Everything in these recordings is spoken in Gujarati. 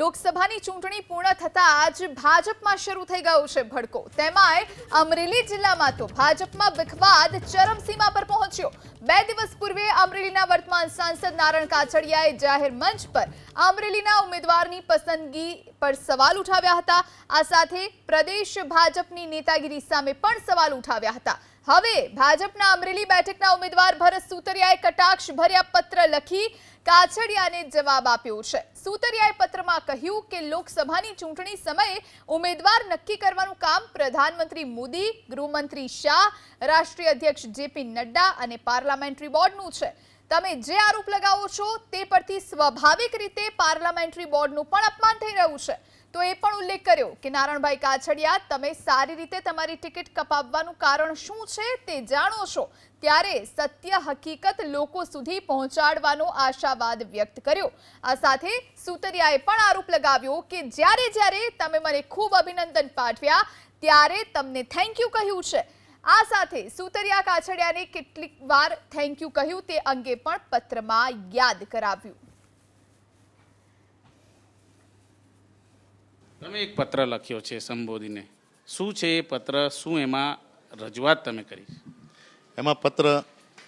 લોકસભાની ચૂંટણી પૂર્ણ થતાં જ ભાજપમાં શરૂ થઈ ગયો છે ભડકો. તેમાંય અમરેલી જિલ્લામાં તો ભાજપમાં વિખવાદ ચરમસીમા પર પહોંચ્યો. બે દિવસ પૂર્વે અમરેલીના વર્તમાન સાંસદ નારણ કાછડિયાએ જાહેર મંચ પર અમરેલીના ઉમેદવારની પસંદગી પર સવાલ ઉઠાવ્યા હતા. આ સાથે પ્રદેશ ભાજપની નેતાગીરી સામે પણ સવાલ ઉઠાવ્યા હતા. હવે ભાજપના અમરેલી બેઠકના ઉમેદવાર ભરત સુતરિયાએ કટાક્ષ ભર્યા પત્ર લખી કાછડિયાને જવાબ આપ્યો છે. સુતરિયાએ પત્રમાં કહ્યું કે લોકસભાની ચૂંટણી સમયે ઉમેદવાર નક્કી કરવાનું કામ પ્રધાનમંત્રી મોદી, ગૃહમંત્રી શાહ, રાષ્ટ્રીય અધ્યક્ષ જેપી નડ્ડા અને પાર્લામેન્ટરી બોર્ડનું છે. તમે જે આરોપ લગાવો છો તે પરથી સ્વાભાવિક રીતે પાર્લામેન્ટરી બોર્ડનું પણ અપમાન થઈ રહ્યું છે. તો એ પણ ઉલ્લેખ કર્યો કે નારણભાઈ કાછડિયા, તમે સારી રીતે તમારી ટિકિટ કપાવવાનું કારણ શું છે તે જાણો છો? ત્યારે સત્ય હકીકત લોકો સુધી પહોંચાડવાનો આશાવાદ વ્યક્ત કર્યો. આ સાથે સુતરિયાએ પણ આરોપ લગાવ્યો કે જ્યારે જ્યારે તમે મને ખૂબ અભિનંદન પાઠવ્યા, ત્યારે તમને થેન્ક યુ કહ્યું છે. આ સાથે સુતરિયા કાછડિયાને કેટલીક વાર થેન્ક યુ કહ્યું તે અંગે પણ પત્રમાં યાદ કરાવ્યું. તમે એક પત્ર લખ્યો છે સંબોધીને. શું છે એ પત્ર? શું એમાં રજૂઆત તમે કરી? એમાં પત્ર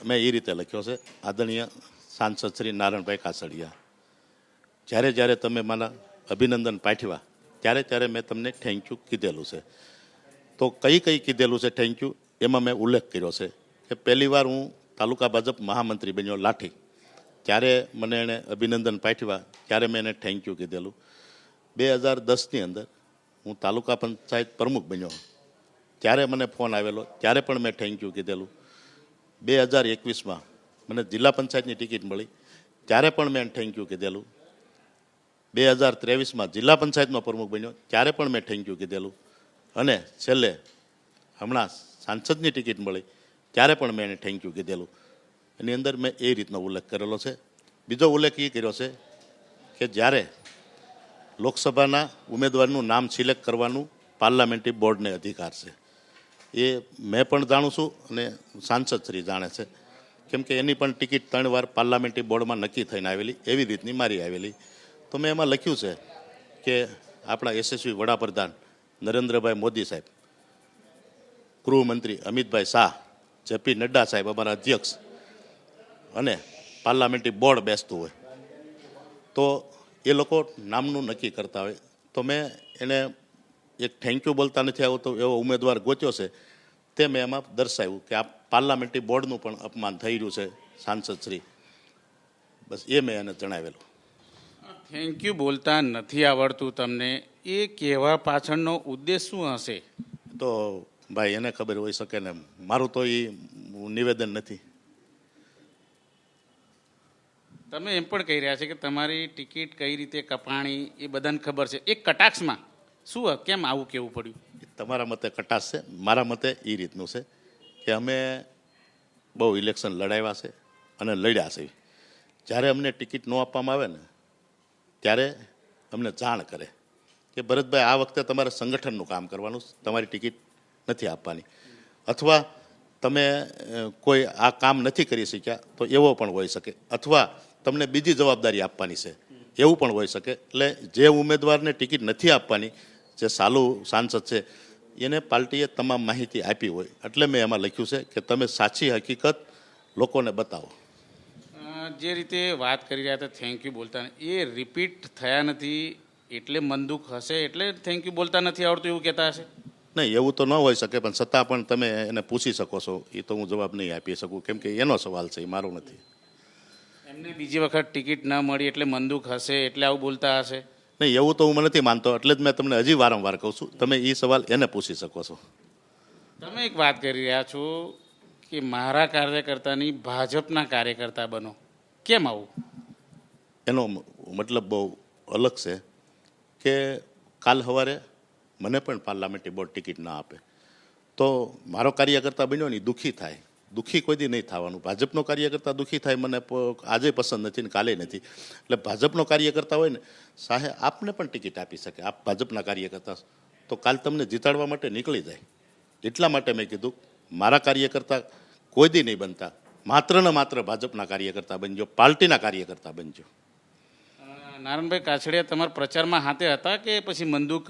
મેં એ રીતે લખ્યો છે. આદરણીય સાંસદ શ્રી નારાયણભાઈ કાસડિયા જ્યારે જ્યારે તમે મને અભિનંદન પાઠવ્યા, ત્યારે ત્યારે મેં તમને થેન્ક યુ કીધેલું છે. તો કઈ કઈ કીધેલું છે થેન્ક યુ એમાં મેં ઉલ્લેખ કર્યો છે કે પહેલી વાર હું તાલુકા ભાજપ મહામંત્રી બન્યો લાઠી. ત્યારે મને એણે અભિનંદન પાઠવ્યા, ત્યારે મેં એને થેન્ક યુ કીધેલું. બે હજાર દસની અંદર હું તાલુકા પંચાયત પ્રમુખ બન્યો. ત્યારે મને ફોન આવેલો. ત્યારે પણ મેં થેન્ક યુ કીધેલું. બે હજાર એકવીસમાં મને જિલ્લા પંચાયતની ટિકિટ મળી. ત્યારે પણ મેં થેન્ક યુ કીધેલું. બે હજાર ત્રેવીસમાં જિલ્લા પંચાયતનો પ્રમુખ બન્યો. ત્યારે પણ મેં થેન્ક યુ કીધેલું. અને છેલ્લે હમણાં સાંસદની ટિકિટ મળી. ત્યારે પણ મેં એને થેન્ક યુ કીધેલું. એની અંદર મેં એ રીતનો ઉલ્લેખ કરેલો છે. બીજો ઉલ્લેખ એ કર્યો છે કે જ્યારે લોકસભાના ઉમેદવારનું નામ સિલેક્ટ કરવાનું પાર્લામેન્ટરી બોર્ડને અધિકાર છે. એ મેં પણ જાણું છું અને સાંસદ શ્રી જાણે છે. કેમ કે એની પણ ટિકિટ ત્રણ વાર પાર્લામેન્ટરી બોર્ડમાં નક્કી થઈને આવેલી, એવી રીતની મારી આવેલી. તો મેં એમાં લખ્યું છે કે આપણા યશસ્વી વડાપ્રધાન નરેન્દ્રભાઈ મોદી સાહેબ, ગૃહમંત્રી અમિતભાઈ શાહ, જેપી નડ્ડા સાહેબ અમારા અધ્યક્ષ અને પાર્લામેન્ટરી બોર્ડ બેસતું હોય. તો એ લોકો નામનું નક્કી કરતા હોય. તો મેં એને એક થેન્ક યુ બોલતા નથી આવતો એવો ઉમેદવાર ગોત્યો છે. તે મેં એમાં દર્શાવ્યું કે આ પાર્લામેન્ટરી બોર્ડનું પણ અપમાન થઈ રહ્યું છે સાંસદ શ્રી. બસ એ મેં એને જણાવેલું. થેન્ક યુ બોલતા નથી આવડતું તમને. એ કહેવા પાછળનો ઉદ્દેશ શું હશે? તો ભાઈ એને ખબર હોઈ શકે ને મારું તો એ નિવેદન નથી. તમે એમ પણ કહી રહ્યા છે કે તમારી ટિકિટ કઈ રીતે કપાણી એ બધાને ખબર છે. એક કટાક્ષમાં શું, કેમ આવું કેવું પડ્યું? તમારા મતે કટાક્ષ છે. મારા મતે એ રીતનું છે કે અમે બહુ ઇલેક્શન લડાવ્યા છે અને લડ્યા છે. જ્યારે અમને ટિકિટ ન આપવામાં આવે ને, ત્યારે અમને જાણ કરે કે ભરતભાઈ, આ વખતે તમારે સંગઠનનું કામ કરવાનું તમારી ટિકિટ નથી આપવાની. અથવા તમે કોઈ આ કામ નથી કરી શક્યા, તો એવો પણ હોઈ શકે. અથવા તમને બીજી જવાબદારી આપવાની છે. એવું પણ હોઈ શકે. એટલે જે ઉમેદવારને ટિકિટ નથી આપવાની, જે સાલું સાંસદ છે, એને પાર્ટીએ તમામ માહિતી આપી હોય. એટલે મેં એમાં લખ્યું છે કે તમે સાચી હકીકત લોકોને બતાવો. જે રીતે વાત કરી રહ્યા હતા થેન્ક યુ બોલતા એ રિપીટ થયા નથી, એટલે મન દુઃખ હશે, એટલે થેન્ક યુ બોલતા નથી આવડતું એવું કહેતા હશે? નહીં એવું તો ન હોઈ શકે પણ છતાં પણ તમે એને પૂછી શકો છો. એ તો હું જવાબ નહીં આપી શકું કેમ કે એનો સવાલ છે એ મારો નથી. એમને બીજી વખત ટિકિટ ન મળી એટલે મંદુક હશે એટલે આવું બોલતા હશે? નહીં એવું તો હું નથી માનતો એટલે જ મેં તમને હજી વારંવાર કહું છું તમે એ સવાલ એને પૂછી શકો છો. તમે એક વાત કરી રહ્યા છો કે મારા કાર્યકર્તાની ભાજપના કાર્યકર્તા બનો. કેમ આવું? એનો મતલબ બહુ અલગ છે કે કાલ સવારે મને પણ પાર્લામેન્ટરી બોર્ડ ટિકિટ ના આપે. તો મારો કાર્યકર્તા બન્યો ને દુઃખી થાય. દુઃખી કોઈ દી નહીં થવાનું. ભાજપનો કાર્યકર્તા દુઃખી થાય મને આજે પસંદ નથી ને કાલે નથી. એટલે ભાજપનો કાર્યકર્તા હોય ને સાહે આપને પણ ટિકિટ આપી શકે. આપ ભાજપના કાર્યકર્તા. તો કાલ તમને જીતાડવા માટે નીકળી જાય. એટલા માટે મેં કીધું, મારા કાર્યકર્તા કોઈ દી નહીં બનતા. માત્ર ને માત્ર ભાજપના કાર્યકર્તા બનજો, પાર્ટીના કાર્યકર્તા બનજો. નારાયણભાઈ કાછડિયા તમારા પ્રચારમાં હાથે હતા કે પછી મંદુક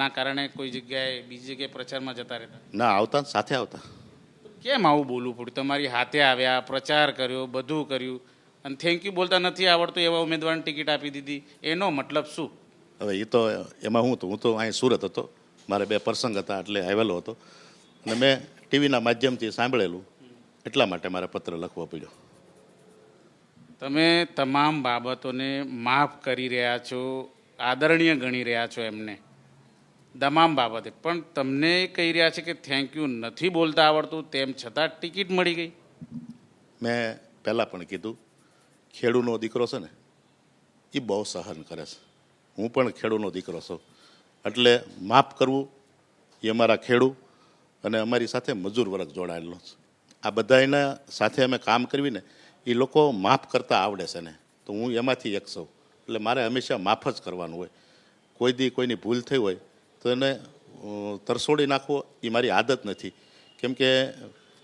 ના કારણે કોઈ જગ્યાએ બીજી જગ્યાએ પ્રચારમાં જતા રહેતા? ના આવતા સાથે આવતા. કેમ આવું બોલવું પડ્યું? તમારી હાથે આવ્યા પ્રચાર કર્યો બધું કર્યું અને થેન્ક યુ બોલતા નથી આવડતું એવા ઉમેદવારને ટિકિટ આપી દીધી. એનો મતલબ શું? હવે એ તો એમાં હું તો હું તો અહીં સુરત હતો. મારે બે પ્રસંગ હતા એટલે આવેલો હતો. અને મેં ટીવીના માધ્યમથી સાંભળેલું. એટલા માટે મારે પત્ર લખવો પડ્યો. તમે તમામ બાબતોને માફ કરી રહ્યા છો, આદરણીય ગણી રહ્યા છો એમને. તમામ બાબતે. પણ તમને કહી રહ્યા છે કે થેન્ક યુ નથી બોલતા આવડતું, તેમ છતાં ટિકિટ મળી ગઈ. મેં પહેલાં પણ કીધું, ખેડૂનો દીકરો છે ને એ બહુ સહન કરે છે. હું પણ ખેડૂનો દીકરો છું. એટલે માફ કરવું, એ અમારા ખેડૂ અને અમારી સાથે મજૂર વર્ગ જોડાયેલો છે. આ બધાના સાથે અમે કામ કરવી ને એ લોકો માફ કરતા આવડે છે ને. તો હું એમાંથી એક છું. એટલે મારે હંમેશા માફ જ કરવાનું હોય. કોઈ દી કોઈની ભૂલ થઈ હોય તો એને તરસોડી નાખવો એ મારી આદત નથી. કેમ કે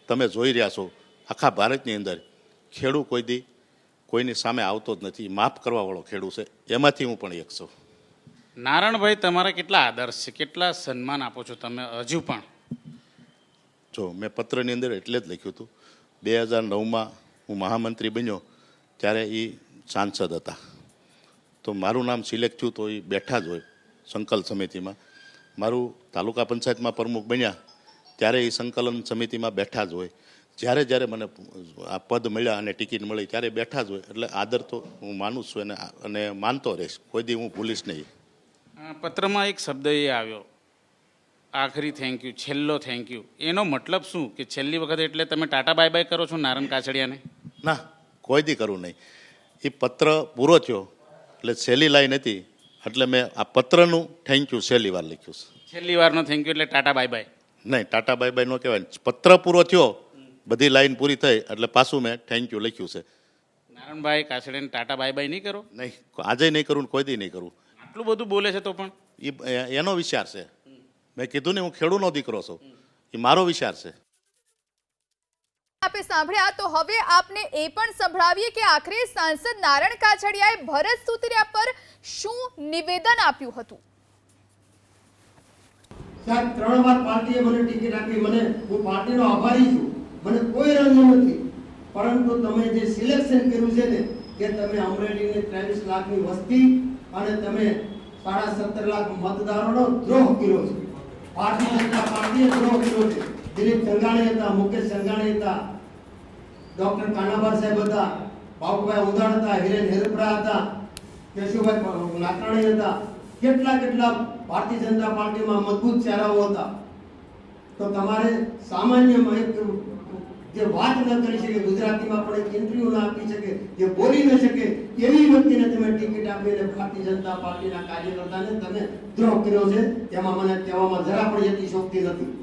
તમે જોઈ રહ્યા છો આખા ભારતની અંદર ખેડૂ કોઈ દી કોઈની સામે આવતો જ નથી. માફ કરવાવાળો ખેડૂ છે. એમાંથી હું પણ એક છું. નારાયણભાઈ તમારા કેટલા આદર્શ છે? કેટલા સન્માન આપો છો તમે? હજુ પણ. જો મેં પત્રની અંદર એટલે જ લખ્યું હતું. બે હજાર નવમાં હું મહામંત્રી બન્યો ત્યારે એ સાંસદ હતા. તો મારું નામ સિલેક્ટ થયું તો એ બેઠા જ હોય સંકલન સમિતિમાં. મારું તાલુકા પંચાયતમાં પ્રમુખ બન્યા ત્યારે એ સંકલન સમિતિમાં બેઠા જ હોય. જ્યારે જ્યારે મને આ પદ મળ્યા અને ટિકિટ મળી ત્યારે બેઠા જ હોય. એટલે આદર તો હું માનું છું અને અને માનતો રહીશ. કોઈ દી હું ભૂલીશ નહીં. પત્રમાં એક શબ્દ એ આવ્યો. આખરી થેન્ક યુ છેલ્લો થેન્ક યુ એનો મતલબ શું? કે છેલ્લી વખત એટલે તમે ટાટા બાય બાય કરો છો નારણ કાછડિયાને? ના કોઈ દી કરું નહીં. એ પત્ર પૂરો થયો એટલે છેલ્લી લાઈન હતી એટલે મેં આ પત્રનું થેન્ક યુ છેલ્લી વાર લખ્યું છે. છેલ્લી વારનો થેન્ક યુ એટલે ટાટા બાય બાય. નહીં ટાટા બાય બાય નો કહેવાય. પત્ર પૂરો થયો બધી લાઈન પૂરી થઈ એટલે પાછું મેં થેન્ક યુ લખ્યું છે. નારણભાઈ કાછડિયાને ટાટા બાય બાય નહીં કરો? નહીં આજે નહીં કરું ને કોઈ દી નહીં કરું. આટલું બધું બોલે છે તો પણ? એ એનો વિચાર છે. મેં કીધું ને હું ખેડૂતનો દીકરો છું. એ મારો વિચાર છે. આપે સાંભળ્યા તો હવે આપને એ પણ સંભળાવીએ કે આખરે સાંસદ નારણ કાછડિયાએ ભરત સુતરિયા પર શું નિવેદન આપ્યું હતું? સાહેબ ત્રણ વાર પાર્ટીએ મને ટિકિટ આપી. મને હું પાર્ટીનો આભારી છું. મને કોઈ રંજ નથી. પરંતુ તમે જે સિલેક્શન કર્યું છે ને કે તમે અમરેલીને ત્રેવીસ લાખની વસ્તી અને તમે સાડા સત્તર લાખ મતદારોનો દ્રોહ કર્યો છે. ભારતીય જનતા પાર્ટીએ કર્યો છે. દિલીપ સંઘાણી હતા, મુકેશ સંઘાણી હતા, ડૉક્ટર કાનાભાર સાહેબ હતા, બાબુભાઈ ઉદાણ હતા, હિરેન હેરપરા હતા, કેશુભાઈ લાકરાણી હતા. કેટલા કેટલા ભારતીય જનતા પાર્ટીમાં મજબૂત ચહેરાઓ હતા. તો તમારે સામાન્ય જે વાત ન કરી શકે, ગુજરાતીમાં પણ એક ઇન્ટરવ્યુ ના આપી શકે, જે બોલી ન શકે, એવી વ્યક્તિને તમે ટિકિટ આપીને ભારતીય જનતા પાર્ટીના કાર્યકર્તાને તમે દ્રોહ કર્યો છે તેમાં મને કહેવામાં જરા પણ યતિશોક્તિ નથી.